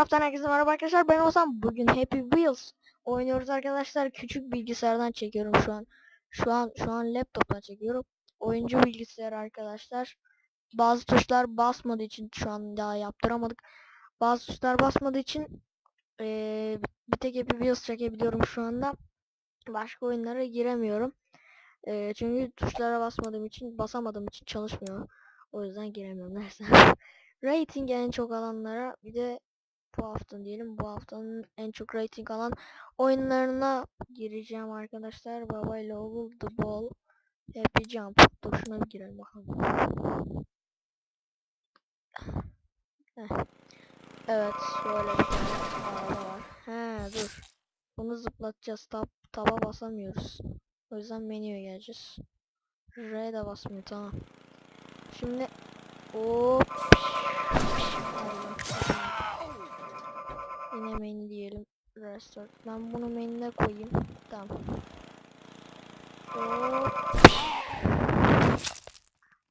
Minecraft'tan herkese merhaba arkadaşlar. Ben Ozan bugün Happy Wheels oynuyoruz arkadaşlar. Küçük bilgisayardan çekiyorum şu an. Şu an şu an laptoptan çekiyorum. Oyuncu bilgisayar arkadaşlar. Bazı tuşlar basmadığı için şu an daha yaptıramadık. Bazı tuşlar basmadığı için eee, bir tek Happy Wheels çekebiliyorum şu anda. Başka oyunlara giremiyorum. Eee, çünkü tuşlara basmadığım için basamadığım için çalışmıyor. O yüzden giremiyorum. Neyse. Rating en çok alanlara bir de bu hafta diyelim bu haftanın en çok rating alan oyunlarına gireceğim arkadaşlar. Baba oğul The Ball Happy Jump. Dur şuna bir girelim bakalım. Evet şöyle bir tane var. He dur. Bunu zıplatacağız. Tab taba basamıyoruz. O yüzden menüye geleceğiz. R de basmıyor tamam. Şimdi hop Yine main diyelim. Restart. Ben bunu main'e koyayım. Tamam. Hop.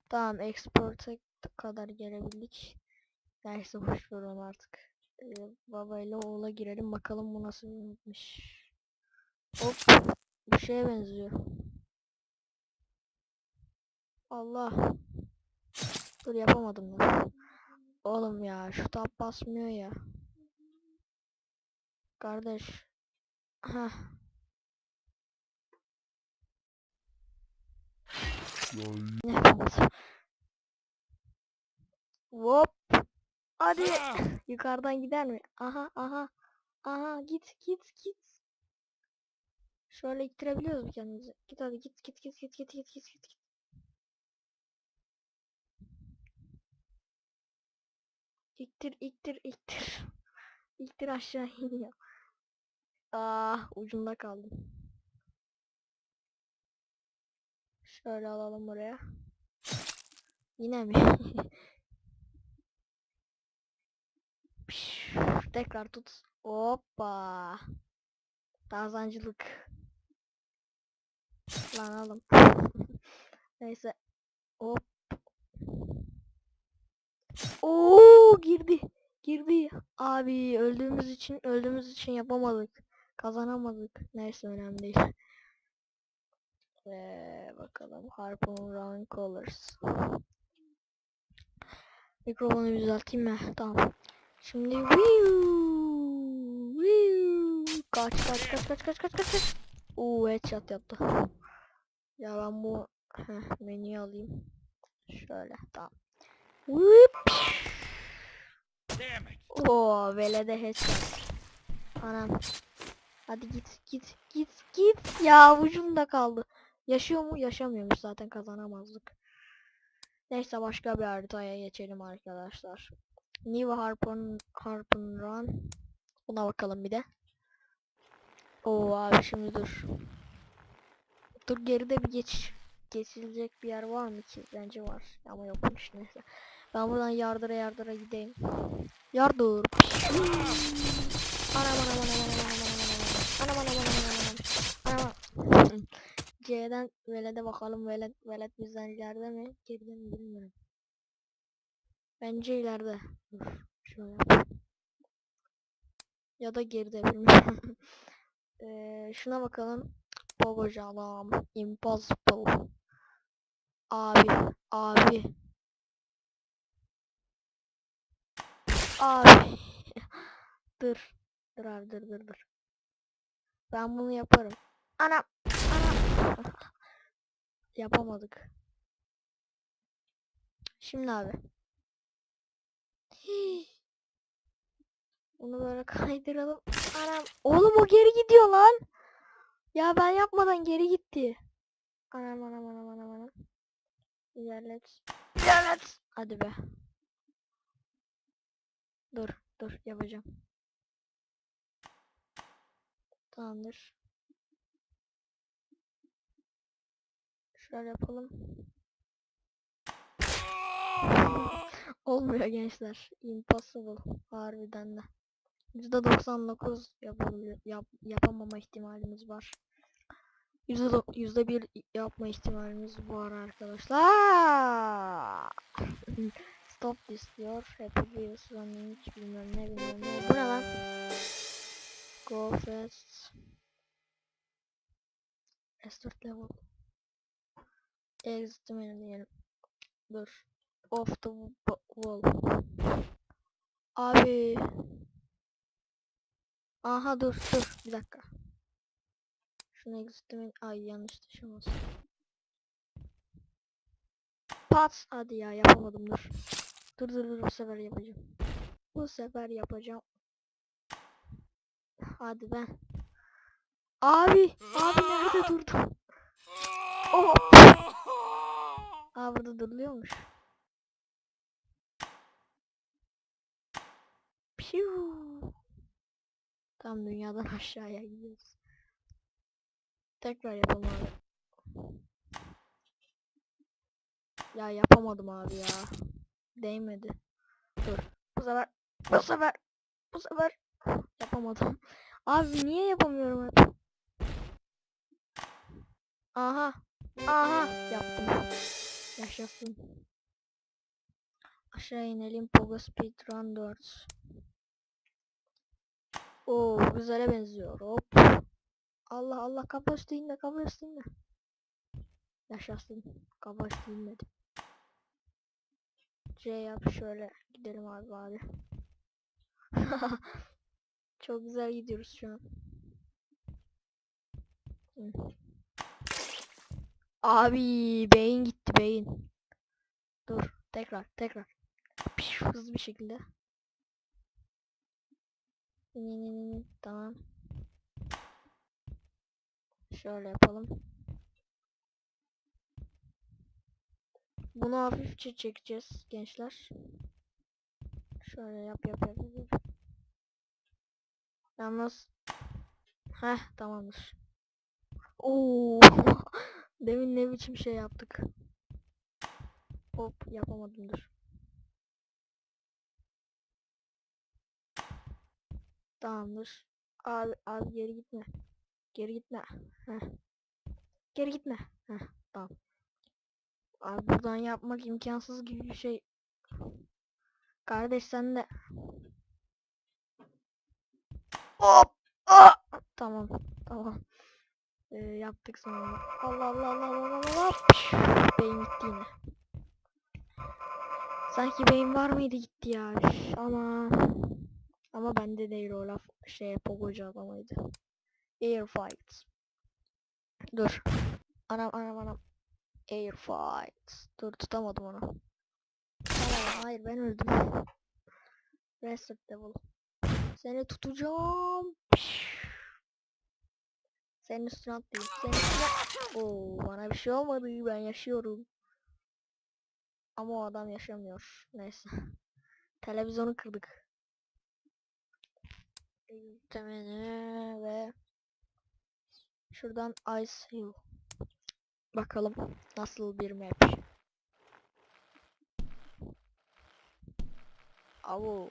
Tamam export'a kadar gelebildik. Neyse boş ver onu artık. Ee, baba ile oğula girelim bakalım bu nasıl bitmiş. Hop. Bir şeye benziyor. Allah. Dur yapamadım ben. Oğlum ya şu tab basmıyor ya. Kardeş. Yapamadım. Hop. Hadi. Yukarıdan gider mi? Aha aha. Aha git git git. Şöyle ittirebiliyoruz mu kendimizi? Git hadi git git git git git git git git. İttir ittir ittir. İttir aşağı iniyor. Ah ucunda kaldım. Şöyle alalım buraya. Yine mi? Tekrar tut. Hoppa. Tazancılık. Lan oğlum. Neyse. Hop. Oo girdi. Girdi. Abi öldüğümüz için öldüğümüz için yapamadık. Kazanamadık. Neyse önemli değil. Ee, bakalım. Harpoon Run Colors. Mikrofonu düzelteyim mi? Tamam. Şimdi. Kaç kaç kaç kaç kaç kaç kaç kaç. Oo headshot yaptı. Ya ben bu Heh, menüyü alayım. Şöyle tamam. Whip. Oo velede headshot. Anam. Hadi git git git git. Ya ucunda kaldı. Yaşıyor mu? Yaşamıyormuş zaten kazanamazdık. Neyse başka bir haritaya geçelim arkadaşlar. New Harpoon Harpoon Run. Buna bakalım bir de. Oo abi şimdi dur. Dur geride bir geç geçilecek bir yer var mı ki? Bence var. Ama yokmuş neyse. Ben buradan yardıra yardıra gideyim. Yardır. Anam anam anam anam anam anam anam C'den velede bakalım velet velet bizden ileride mi geride mi bilmiyorum. Bence ileride. Dur şöyle. Ya da geride bilmiyorum. Eee şuna bakalım. Babacanam. Impossible. Abi. Abi. Abi. dur. Dur abi dur dur dur. Ben bunu yaparım. Anam. Anam. Yapamadık. Şimdi abi. Hii. Bunu böyle kaydıralım. Anam. Oğlum o geri gidiyor lan. Ya ben yapmadan geri gitti. Anam anam anam anam anam. İlerlet. İlerlet. Hadi be. Dur dur yapacağım. Tamamdır. Şöyle yapalım. Olmuyor gençler. Impossible. Harbiden de. %99 yapabilir, yap, yapamama ihtimalimiz var. Yüzde do- yüzde bir yapma ihtimalimiz var arkadaşlar. stop this diyor. Happy Wheels running bilmem ne bilmem ne. Bu ne lan? Go fast. Restart level. Exit menü diyelim. Dur. Off the wall. Abi. Aha dur dur bir dakika. Şunu exit menü. Ay yanlış taşıması. Pat hadi ya yapamadım dur. Dur dur dur bu sefer yapacağım. Bu sefer yapacağım. Hadi ben. Abi, abi nerede durdum? Oh. Aa burada duruluyormuş. Piu. Tam dünyadan aşağıya gidiyoruz. Tekrar yapalım abi. Ya yapamadım abi ya. Değmedi. Dur. Bu sefer. Bu sefer. Bu sefer. Yapamadım. Abi niye yapamıyorum hep? Aha. Aha. Yaptım. Yaşasın. Aşağı inelim. Pogo Speedrun 4. Oo güzele benziyor. Hop. Allah Allah kafa üstü inme kafa. Yaşasın. Kafa üstü. C yap şöyle gidelim abi bari. Çok güzel gidiyoruz şu an. Hı. Abi beyin gitti beyin. Dur tekrar tekrar. Hızlı bir şekilde. Tamam. Şöyle yapalım. Bunu hafifçe çekeceğiz gençler. Şöyle yap yap. yap, yap. Yalnız Heh tamamdır. Oo. Demin ne biçim şey yaptık. Hop yapamadım dur. Tamamdır. Abi abi geri gitme. Geri gitme. Heh. Geri gitme. Heh, tamam. Abi buradan yapmak imkansız gibi bir şey. Kardeş sen de. Hop. Ah! Tamam. Tamam. Ee, yaptık sonunda. Allah Allah Allah Allah Allah Allah. Beyin gitti yine. Sanki beyin var mıydı gitti ya. Ama ama bende değil o laf şey pogocu adamıydı. Air fight. Dur. Anam anam anam. Air fight. Dur tutamadım onu. Tamam hayır ben öldüm. Reset devil. Seni tutacağım. Piş! Senin üstüne atlayayım. Senin üstüne... Oo, bana bir şey olmadı. Ben yaşıyorum. Ama o adam yaşamıyor. Neyse. Televizyonu kırdık. Temene ve şuradan Ice Hill. Bakalım nasıl bir map. Avu.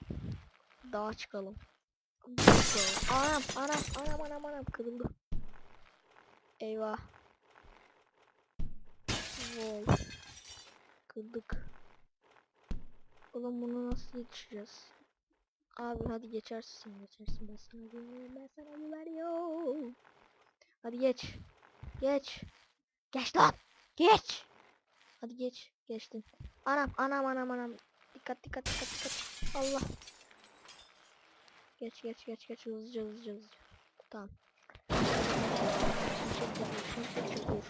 Dağa çıkalım. Anam anam anam anam anam kırıldı. Eyvah. Vol. Kırdık. Oğlum bunu nasıl geçeceğiz? Abi hadi geçersin geçersin ben sana güveniyorum ben sana güveniyorum. Hadi geç. Geç. Geç lan. Geç. Hadi geç. Geçtin. Anam anam anam anam. Dikkat dikkat dikkat dikkat. Allah. Geç geç geç geç hızlıca hızlıca hızlıca. Tamam. Şimşek çakıyor, şimşek çakıyor.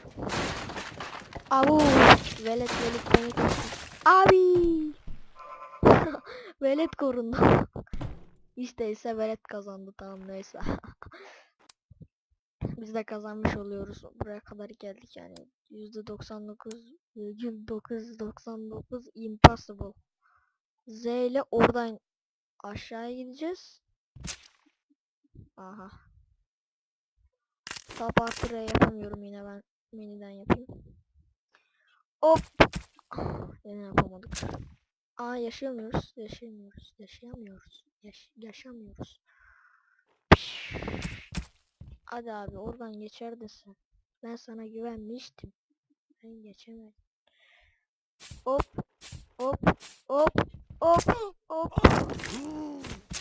Avu. Velet velet beni korusun. Abi. velet korundu. İşte ise velet kazandı tamam neyse. Biz de kazanmış oluyoruz. Buraya kadar geldik yani. %99,999 impossible. Z ile oradan aşağıya gideceğiz. Aha. Sabah yapamıyorum yine ben menüden yapayım. Hop. Yine yapamadık. Aa yaşayamıyoruz, yaşayamıyoruz, yaşayamıyoruz, yaş yaşamıyoruz. Piş. Hadi abi oradan geçerdin sen. Ben sana güvenmiştim. Ben geçemedim. Hop, hop, hop, hop, hop.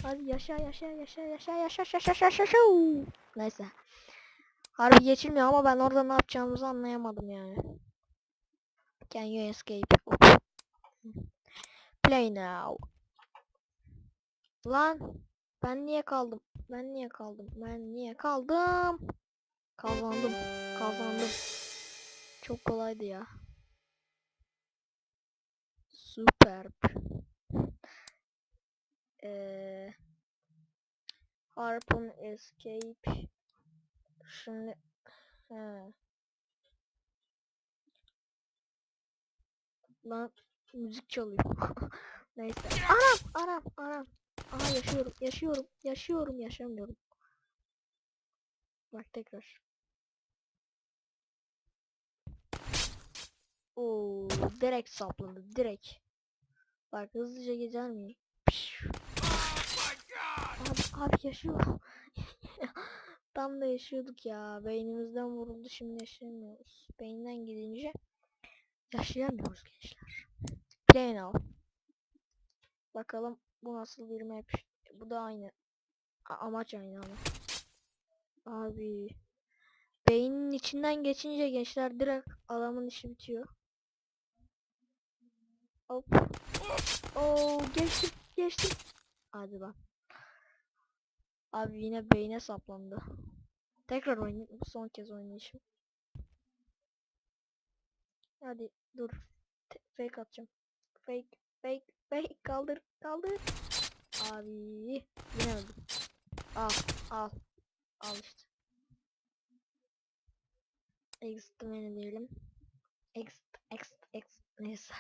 Hadi yaşa, yaşa, yaşa, yaşa, yaşa, yaşa, yaşa, yaşa. Neyse. Harbi geçilmiyor ama ben orada ne yapacağımızı anlayamadım yani. Can you escape? Play now. Lan ben niye kaldım? Ben niye kaldım? Ben niye kaldım? Kazandım. Kazandım. Çok kolaydı ya. Superb. Eee Harpoon Escape. Şimdi he. Lan müzik çalıyor. Neyse. Anam anam anam. Aha yaşıyorum yaşıyorum yaşıyorum yaşamıyorum. Bak tekrar. Oo, direkt sapladı direkt. Bak hızlıca gezer miyim? Pişt. Abi, abi yaşıyor. Tam da yaşıyorduk ya. Beynimizden vuruldu şimdi yaşayamıyoruz. Beyinden gidince yaşayamıyoruz gençler. Play now. Bakalım bu nasıl bir map. Bu da aynı. A- amaç aynı ama. Abi. Beynin içinden geçince gençler direkt adamın işi bitiyor. Hop. Oo geçtim geçtim. Hadi lan. Abi yine beyne saplandı. Tekrar oynayayım. Son kez oynayışım. Hadi dur. Te- fake atacağım. Fake fake fake kaldır kaldır. Abi yine öldüm. Al al. Al işte. Exit menü diyelim. Exit exit exit neyse.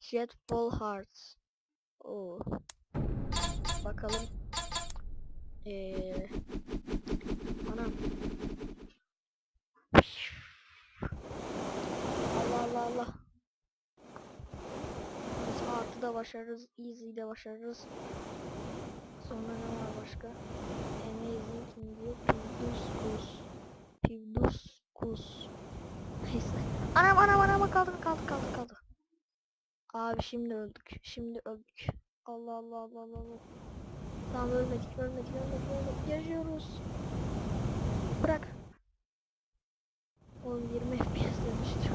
Jetfall Hearts. Oo. Bakalım. Eee Anam. Allah Allah Allah. Biz artı da başarırız, easy de başarırız. Sonra ne var başka? Amazing mi diyor? Pivduskus. Pivduskus. Neyse. Anam anam anam kaldı kaldı kaldı kaldı. Abi şimdi öldük. Şimdi öldük. Allah Allah Allah Allah. Allah. Tamam ölmedik ölmedik ölmedik ölmedik. Yaşıyoruz. Bırak. Oğlum 20 FPS demiştim.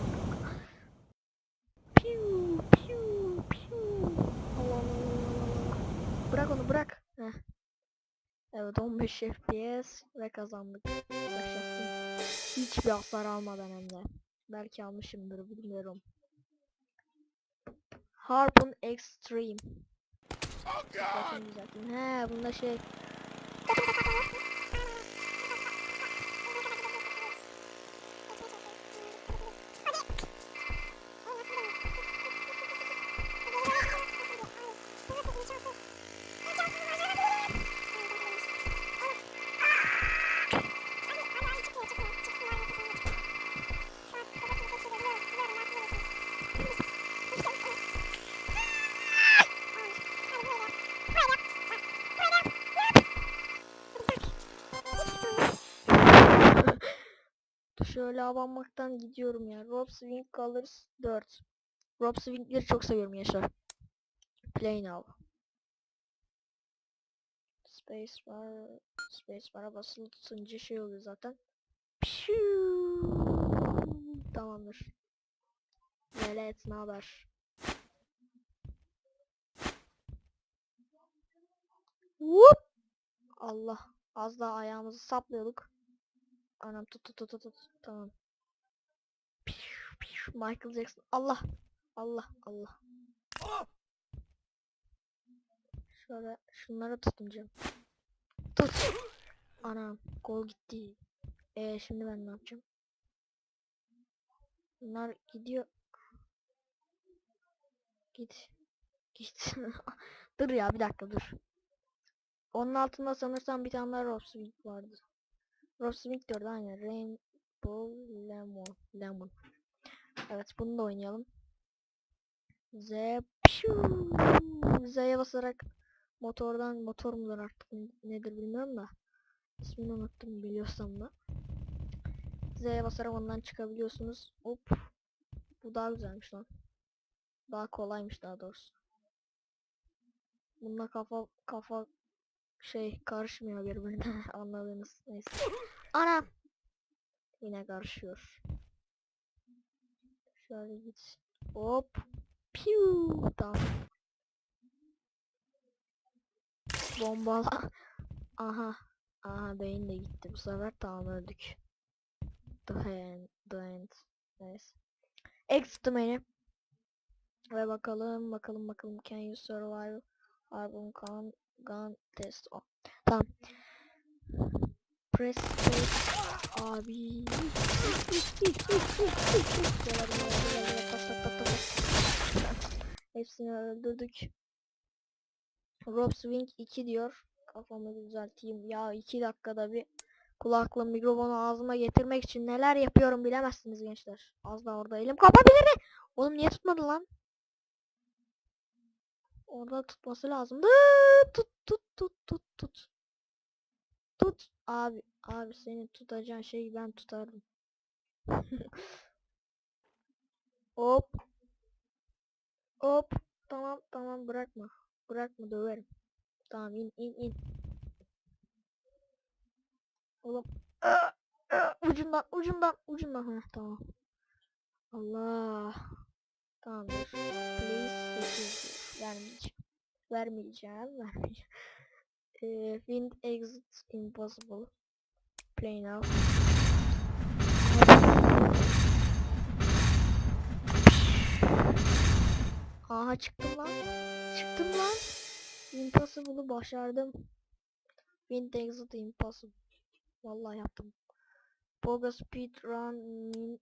Piu piu piu. Bırak onu bırak. Heh. Evet 15 FPS ve kazandık. Yaşasın. Hiçbir hasar almadan hem de. Belki almışımdır bilmiyorum. Harpoon Extreme. Bakın düzelteyim. He bunda şey. Şöyle abanmaktan gidiyorum ya. Rob Swing Colors 4. Rob Swing'leri çok seviyorum yaşlar. Play now. Space var. Space bar'a basılı tutunca şey oluyor zaten. Piu. Tamamdır. Velet ne haber? Whoop. Allah. Az daha ayağımızı saplıyorduk. Anam tut tut tut tut. Tamam. Michael Jackson. Allah. Allah Allah. Şöyle şunları tutunacağım. Tut. Anam gol gitti. Ee şimdi ben ne yapacağım? Bunlar gidiyor. Git. Git. dur ya bir dakika dur. Onun altında sanırsam bir tane daha Rob Swing vardı. Rob Swing diyordu aynen. Rainbow Lemon. Lemon. Evet bunu da oynayalım. Z piu. Z'ye basarak motordan motor mudur artık nedir bilmiyorum da ismini unuttum biliyorsam da Z'ye basarak ondan çıkabiliyorsunuz hop bu daha güzelmiş lan Daha kolaymış daha doğrusu. Bunda kafa kafa şey karışmıyor birbirine anladınız neyse. Ana yine karışıyor. Şöyle git. Hop. Piu. Tamam. Bombala. Aha. Aha beyin de gitti bu sefer tamam öldük. The end. The end. Neyse. Exit menu. Ve bakalım bakalım bakalım can you survive album gun gun test o. Tamam. Press abi. Hepsini öldürdük. Rob Swing 2 diyor. Kafamı düzelteyim. Ya 2 dakikada bir kulaklığı mikrofonu ağzıma getirmek için neler yapıyorum bilemezsiniz gençler. Az da orada elim kapabilir. Oğlum niye tutmadı lan? Orada tutması lazımdı. Tut tut tut tut tut. Tut. Abi abi senin tutacağın şeyi ben tutardım. Hop. Hop. Tamam tamam bırakma. Bırakma döverim. Tamam in in in. Oğlum. Aa, aa, ucundan ucundan ucundan. Heh, tamam. Allah. Tamamdır. Please. Vermeyeceğim. Vermeyeceğim. Vermeyeceğim. Ee, wind exit impossible. Play now. Aha çıktım lan. Çıktım lan. Impossible'ı başardım. Wind exit impossible. Vallahi yaptım. Pogo speed run min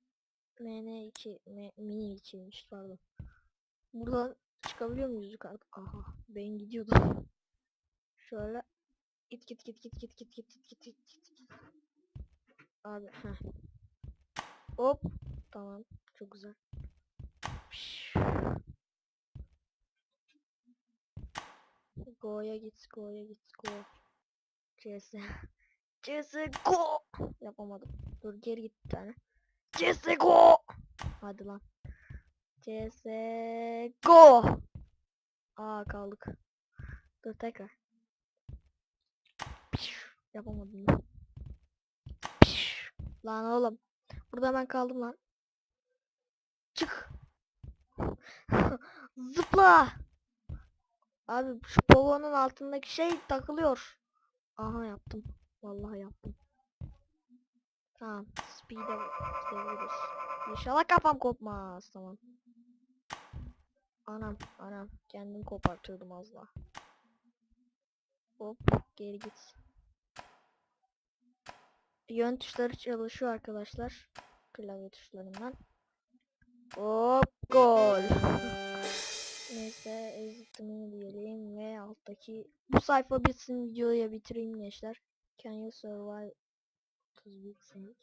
MN2 M- mini 2'ymiş pardon. Buradan çıkabiliyor muyuz yukarı? Aha beyin gidiyordu. Şöyle git git git git git git git git git git git. Abi heh. Hop tamam çok güzel. Go'ya git Go'ya git Go. CS. CS Go. Yapamadım. Dur geri git bir tane. CS Go. Hadi lan. CS Go. Aa kaldık. Dur tekrar. Yapamadım. lan. Oğlum. Burada ben kaldım lan. Çık. Zıpla. Abi şu pogonun altındaki şey takılıyor. Aha yaptım. Vallahi yaptım. Tamam. Speed'e gidebiliriz. İnşallah kafam kopmaz. Tamam. Anam anam. Kendim kopartıyordum az daha. Hop geri git. Yön tuşları çalışıyor arkadaşlar. Klavye tuşlarından. Hop gol. Neyse ezitimi diyelim ve alttaki bu sayfa bitsin videoyu bitireyim gençler. Can you survive 31 Smack-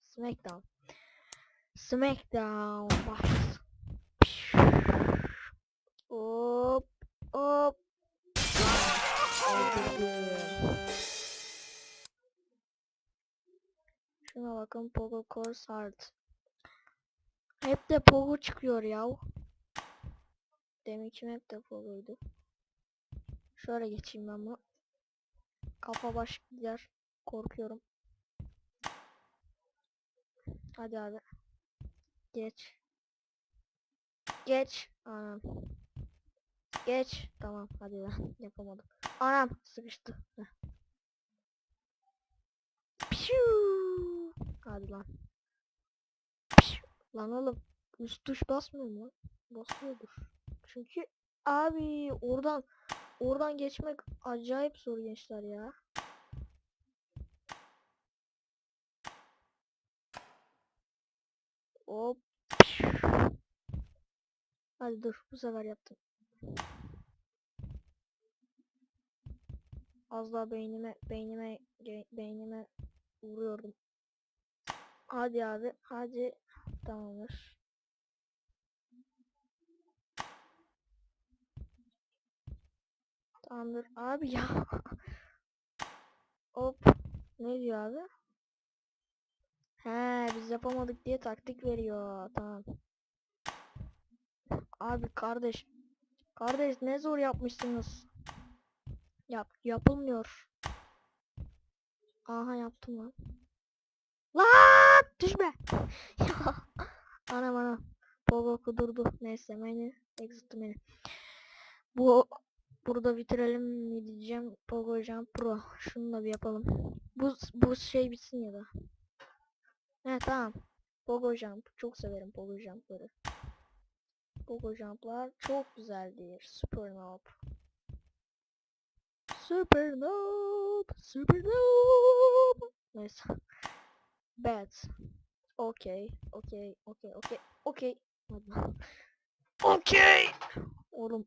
Smackdown. Smackdown başlasın. Hop hop. Şuna bakın Pogo Course Hard. Hep de Pogo çıkıyor ya. Deminki hep de Pogo'ydu. Şöyle geçeyim ben bunu. Kafa baş gider. Korkuyorum. Hadi abi. Geç. Geç. Anam. Geç. Tamam hadi lan. Yapamadım. Anam sıkıştı. Piu. Hadi lan. Piu. Lan oğlum. Üst tuş basmıyor mu? lan? Basıyordur. Çünkü abi oradan oradan geçmek acayip zor gençler ya. Hop. Hadi dur bu sefer yaptım. Az daha beynime beynime beynime vuruyordum. Hadi abi hadi tamamdır. Tamamdır abi ya. Hop. Ne diyor abi? He biz yapamadık diye taktik veriyor. Tamam. Abi kardeş. Kardeş ne zor yapmışsınız. Yap yapılmıyor. Aha yaptım lan. Lan düşme. Ya. Anam anam. Pogo. Neyse beni exit beni. Bu burada bitirelim mi diyeceğim. Pogo Jump Pro. Şunu da bir yapalım. Bu bu şey bitsin ya da. He tamam. Pogo Jump. Çok severim Pogo Jump'ları. Pogo Jump'lar çok güzeldir. Super Noob. Super Noob. Super Noob. Neyse. Bad. Okay. Okay. Okay. Okay. Okay. okay. Oğlum.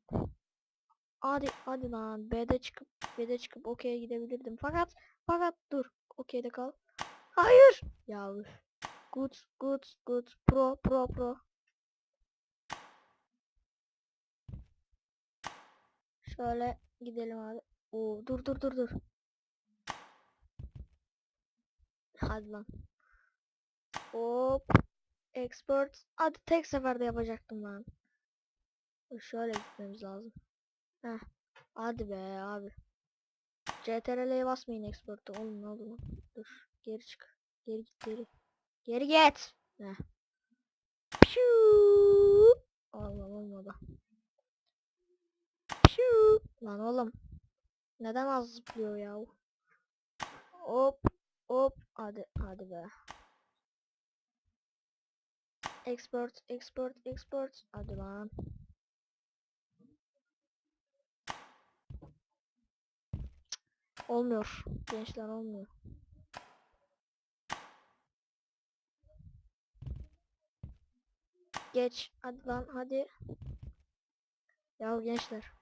Hadi hadi lan. B'de çıkıp B'de çıkıp okey'e gidebilirdim. Fakat fakat dur. Okey'de kal. Hayır. Ya. Good good good. Pro pro pro. Şöyle gidelim abi. Oo dur dur dur dur. Hadi lan. Hop. Expert. Hadi tek seferde yapacaktım lan. Şöyle gitmemiz lazım. Heh. Hadi be abi. CTRL'ye basmayın expert'e. Oğlum ne oldu? Dur. Geri çık. Geri git geri. Geri git. Heh. Piu. Allah olmadı. Lan oğlum. Neden az zıplıyor ya? Hop. Hop. Hadi. Hadi be. Expert, expert, expert. Hadi lan. Olmuyor. Gençler olmuyor. Geç. Hadi lan hadi. Ya gençler.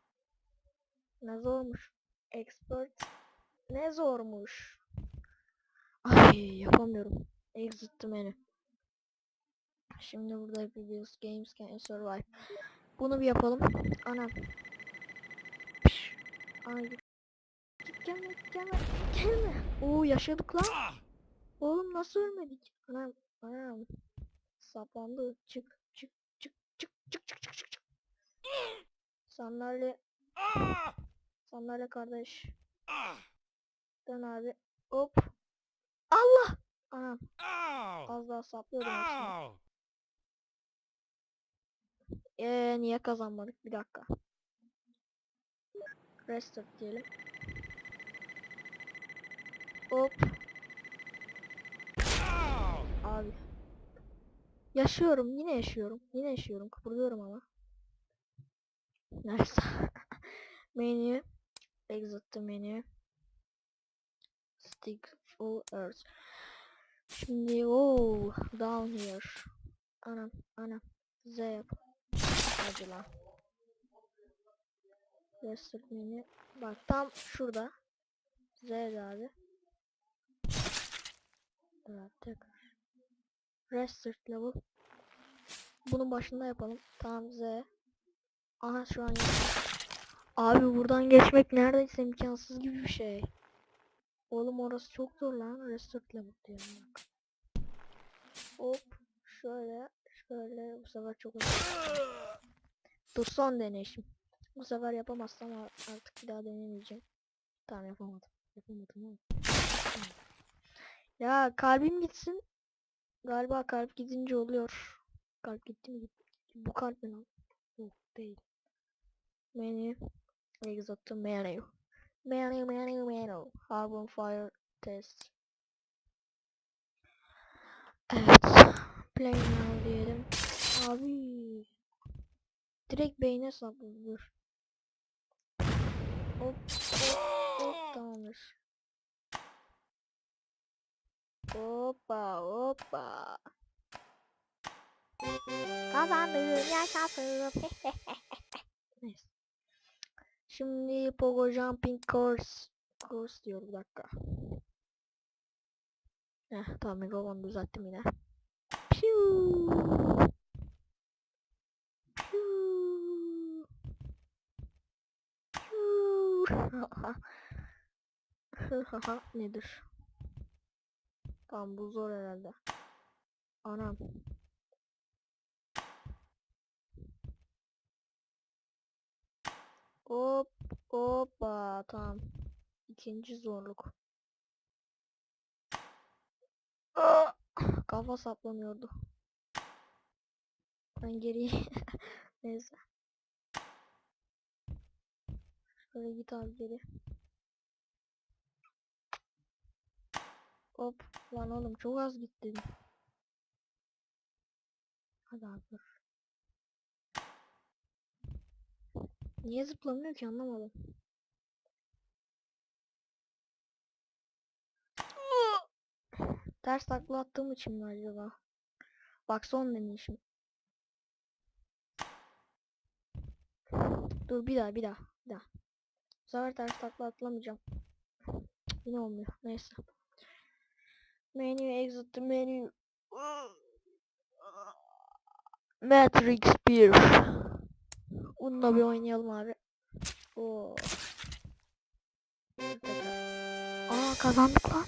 Ne zormuş. Expert. Ne zormuş. Ay yapamıyorum. Exit'ti beni. Şimdi burada yapacağız. Games can survive. Bunu bir yapalım. Anam. Piş. Ay. Git gelme git gelme. Gelme. Oo yaşadık lan. Oğlum nasıl ölmedik? Anam. Anam. Saplandı. Çık çık çık çık çık çık çık çık. Sandalye. Sandalye kardeş. Dön abi. Hop. Allah. Anam. Az daha saplıyordum. Eee niye kazanmadık? Bir dakika. Restart diyelim. Hop. Abi. Yaşıyorum. Yine yaşıyorum. Yine yaşıyorum. Kıpırdıyorum ama. Neyse. menü. Exit the menü. Stick full earth. Şimdi o down here. Anam anam. Z yap. Hadi lan. Restart menü. Bak tam şurada. Z'de abi. Evet tekrar. Restart level. Bunun başında yapalım. Tamam Z. Aha şu an yaptım. Abi buradan geçmek neredeyse imkansız gibi bir şey. Oğlum orası çok zor lan. Restart level diyorum bak. Hop. Şöyle. Şöyle. Bu sefer çok. Dur son deneyişim. Bu sefer yapamazsam artık bir daha denemeyeceğim. Tamam yapamadım. Yapamadım oğlum. Ya kalbim gitsin. Galiba kalp gidince oluyor. Kalp gitti mi? Bu kalp mi lan? Yok değil. Menü. Exit to menu. Menu menu menu. Carbon fire test. Evet. Play now diyelim. Abi. Direkt beyne saplıyor. Hop hop hop tamamdır. Hoppa hoppa. Kazandım yaşasın. Neyse. Şimdi Pogo Jumping Course. Course diyor bir dakika. Heh tamam mikrofonu düzelttim yine. Piu. Piu. Piu. Nedir? Tamam bu zor herhalde. Anam. Hop hoppa tamam. İkinci zorluk. Aa! Kafa saplanıyordu. Ben geri neyse. Şöyle git abi geri. Hop lan oğlum çok az gitti. Hadi abi Niye zıplamıyor ki anlamadım. Ters takla attığım için mi acaba? Bak son deneyişim. Dur bir daha bir daha bir daha. Bu sefer ters takla atlamayacağım. Yine olmuyor. Neyse. Menu exit the menu. Matrix 1. Bununla bir oynayalım abi. Oo. Aa kazandık lan.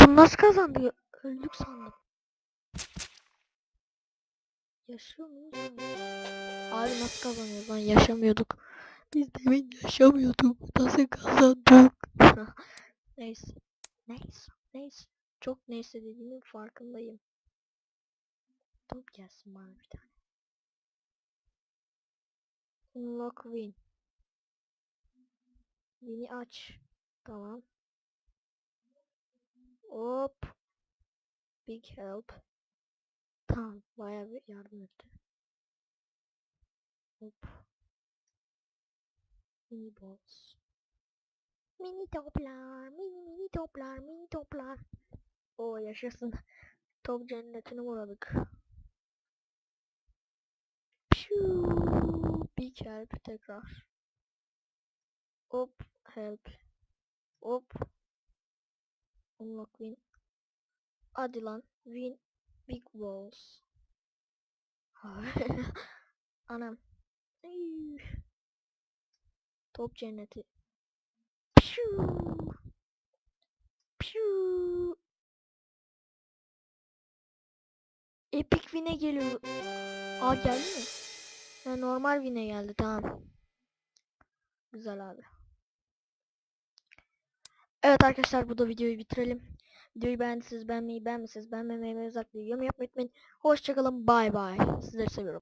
Bunu nasıl kazandık? Öldük sandım. Yaşıyor muyuz? Abi nasıl kazanıyoruz lan? Yaşamıyorduk. Biz demin yaşamıyorduk. Nasıl kazandık? neyse. Neyse. Neyse. Çok neyse dediğimin farkındayım. Top gelsin bana bir tane. Unlock win. Win'i aç. Tamam. Hop. Big help. Tamam. Bayağı bir yardım etti. Hop. Mini balls. Mini toplar. Mini mini toplar. Mini toplar. O yaşasın. Top cennetine uğradık. Piu. Help tekrar. Hop help. Hop. Unlock win. Hadi lan. Win. Big balls. Anam. Top cenneti. Piu. Piu. Epic win'e geliyor. Aa geldi mi? Ha, normal win'e geldi tamam. Güzel abi. Evet arkadaşlar burada videoyu bitirelim. Videoyu beğendiyseniz beğenmeyi beğenmişseniz beğenmemeyi ve özellikle yorum yapmayı unutmayın. Hoşçakalın bay bay. Sizleri seviyorum.